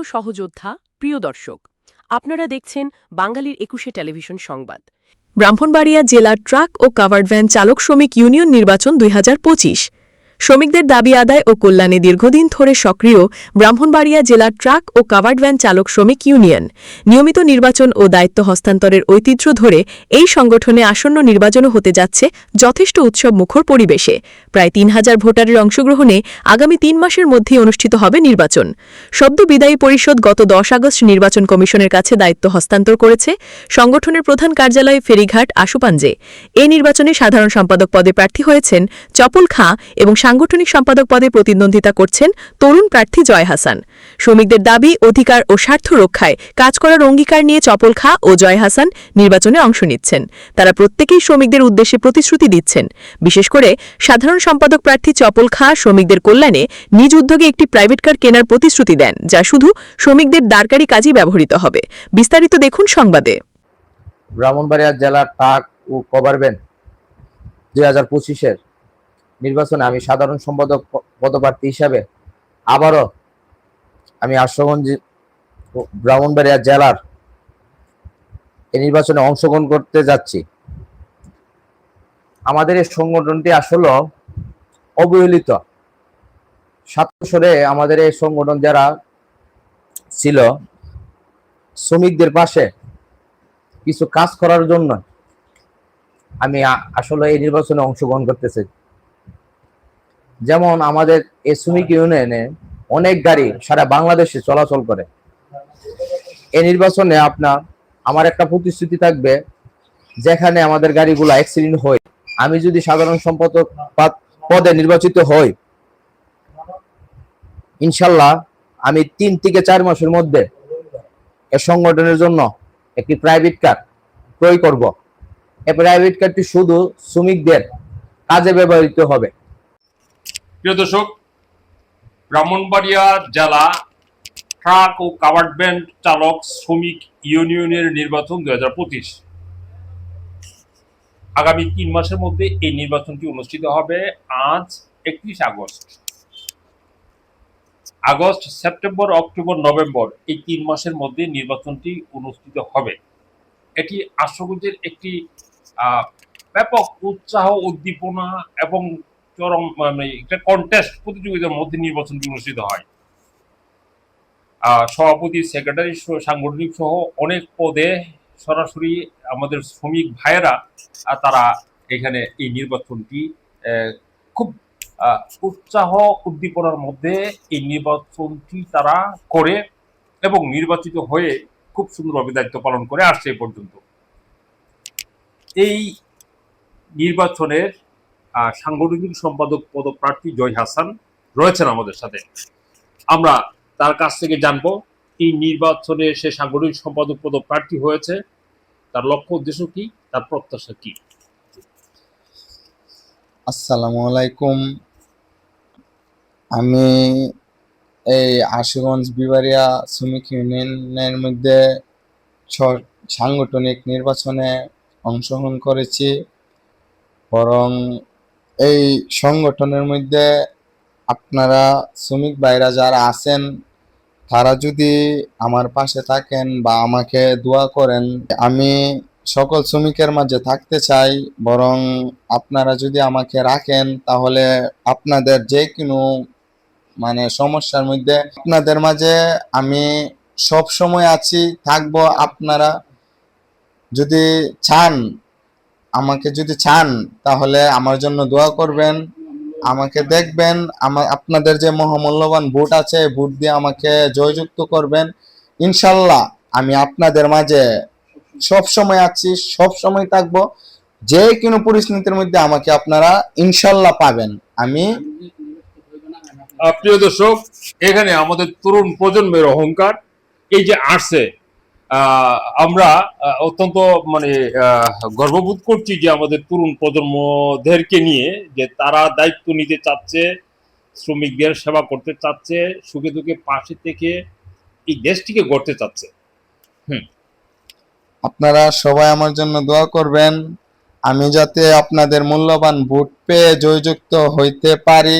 প্রিয় সহযোদ্ধা, প্রিয় দর্শক, আপনারা দেখছেন বাঙালির একুশে টেলিভিশন সংবাদ। ব্রাহ্মণবাড়িয়া জেলার ট্রাক ও কাভার্ড ভ্যান চালক শ্রমিক ইউনিয়ন নির্বাচন দুই হাজার পঁচিশ। শ্রমিকদের দাবি আদায় ও কল্যাণে দীর্ঘদিন ধরে সক্রিয় ব্রাহ্মণবাড়িয়া জেলার ট্রাক ও কাভার্ড ভ্যান চালক শ্রমিক ইউনিয়ন। নিয়মিত নির্বাচন ও দায়িত্ব হস্তান্তরের ঐতিহ্য ধরে এই সংগঠনে আসন্ন নির্বাচনও হতে যাচ্ছে যথেষ্ট উৎসব মুখর পরিবেশে। প্রায় তিন হাজার ভোটারের অংশগ্রহণে আগামী তিন মাসের মধ্যেই অনুষ্ঠিত হবে নির্বাচন। সদ্য বিদায়ী পরিষদ গত দশ আগস্ট নির্বাচন কমিশনের কাছে দায়িত্ব হস্তান্তর করেছে সংগঠনের প্রধান কার্যালয় ফেরিঘাট আশুপাঞ্জে। এ নির্বাচনে সাধারণ সম্পাদক পদে প্রার্থী হয়েছেন চপল খাঁ এবং সাংগঠনিক সম্পাদক পদে প্রতিদ্বন্দ্বিতা করছেন তরুণ প্রার্থী জয় হাসান। শ্রমিকদের দাবি, অধিকার ও স্বার্থ রক্ষায় কাজ করার অঙ্গীকার নিয়ে চপল খাঁ ও জয় হাসান নির্বাচনে অংশ নিচ্ছেন। তারা প্রত্যেকেই শ্রমিকদের উদ্দেশ্যে প্রতিশ্রুতি দিচ্ছেন। বিশেষ করে সাধারণ সম্পাদক প্রার্থী চপল খাঁ শ্রমিকদের কল্যাণে নিজ উদ্যোগে একটি প্রাইভেট কার কেনার প্রতিশ্রুতি দেন, যা শুধু শ্রমিকদের দারকারি কাজেই ব্যবহৃত হবে। বিস্তারিত দেখুন সংবাদে। ব্রাহ্মণবাড়িয়া জেলার ট্রাক ও কভার দুই হাজার পঁচিশের নির্বাচনে আমি সাধারণ সম্পাদক পদপ্রার্থী হিসাবে আবারও আমি আশ্রগঞ্জ ব্রাহ্মণবাড়িয়া জেলার এই নির্বাচনে অংশগ্রহণ করতে যাচ্ছি। আমাদের এই সংগঠনটি আসলে অবহেলিত। সাত বছরে আমাদের এই সংগঠন যারা ছিল, শ্রমিকদের পাশে কিছু কাজ করার জন্য আমি আসলে এই নির্বাচনে অংশগ্রহণ করতেছি। যেমন আমাদের এই শ্রমিক ইউনিয়নে অনেক গাড়ি সারা বাংলাদেশে চলাচল করে। এই নির্বাচনে আপনার, আমার একটা প্রতিশ্রুতি থাকবে, যেখানে আমাদের গাড়িগুলো অ্যাক্সিডেন্ট হয়। আমি যদি সাধারণ সম্পাদক পদে নির্বাচিত হই, ইনশাল্লাহ আমি তিন থেকে চার মাসের মধ্যে এ সংগঠনের জন্য একটি প্রাইভেট কার ক্রয় করব। এই প্রাইভেট কারটি শুধু শ্রমিকদের কাজে ব্যবহৃত হবে। প্রিয় দর্শক, ব্রাহ্মণবাড়িয়া জেলা ট্রাক ও কাভার্ড ভ্যান চালক শ্রমিক ইউনিয়নের নির্বাচন দুই হাজার পঁচিশ। আগামী তিন মাসের মধ্যে এই নির্বাচনটি অনুষ্ঠিত হবে আজ একত্রিশ August. August, September, October, November এই তিন মাসের মধ্যে নির্বাচনটি অনুষ্ঠিত হবে। এটি আশ্রগঞ্জের একটি ব্যাপক উৎসাহ, উদ্দীপনা এবং চরম মানে একটা কন্টেস্ট প্রতিযোগিতার মধ্যে নির্বাচনটি অনুষ্ঠিত হয়। সভাপতি সেক্রেটারি সাংগঠনিক সহ অনেক পদে সরাসরি আমাদের শ্রমিক ভাইয়েরা তারা এখানে এই নির্বাচনটি খুব উৎসাহ উদ্দীপনার মধ্যে এই নির্বাচনটি তারা করে এবং নির্বাচিত হয়ে খুব সুন্দরভাবে দায়িত্ব পালন করে আসছে এ পর্যন্ত। এই নির্বাচনের সাংগঠনিক সম্পাদক পদপ্রার্থী জয় হাসান রয়েছেন আমাদের সাথে। আমরা তার কাছ থেকে জানব এই নির্বাচনে সে সাংগঠনিক সম্পাদক পদপ্রার্থী হয়েছে, তার লক্ষ্য উদ্দেশ্য কি, তার প্রত্যাশা কি? আসসালামু আলাইকুম। আমি এই আশুগঞ্জ বিবারিয়া শ্রমিক ইউনিয়নের মধ্যে সাংগঠনিক নির্বাচনে অংশগ্রহণ করেছি। বরং এই সংগঠনের মধ্যে আপনারা শ্রমিক ভাইরা যারা আছেন, তারা যদি আমার পাশে থাকেন বা আমাকে দোয়া করেন, আমি সকল শ্রমিকের মাঝে থাকতে চাই। বরং আপনারা যদি আমাকে রাখেন, তাহলে আপনাদের যে কোনো মানে সমস্যার মধ্যে আপনাদের মাঝে আমি সব সময় আছি, থাকব। আপনারা যদি চান আমাকে যদি চান, তাহলে আমার জন্য দোয়া করবেন, আমাকে দেখবেন আমার আপনাদের যে মহামূল্যবান ভোট আছে ভোট দিয়ে আমাকে জয়যুক্ত করবেন। ইনশাল্লাহ আমি আপনাদের মাঝে সব সময় আছি, সব সময় থাকব। যে কোনো পরিস্থিতির মধ্যে আমাকে আপনারা ইনশাল্লাহ পাবেন। আমি প্রিয় দর্শক, এখানে আমাদের তরুণ প্রজন্মের অহংকার, এই যে আসছে আমরা অত্যন্ত মানে গর্ববোধ করছি যে আমাদের তরুণ প্রজন্মদেরকে নিয়ে যে তারা দায়িত্ব নিতে চাচ্ছে, শ্রমিকদের সেবা করতে চাচ্ছে, সুখে দুঃখে পাশে থেকে এই দেশটিকে গড়তে চাচ্ছে। হুম। আপনারা সবাই আমার জন্য দোয়া করবেন। আমি যাতে আপনাদের মূল্যবান ভোট পেয়ে জয়যুক্ত হইতে পারি।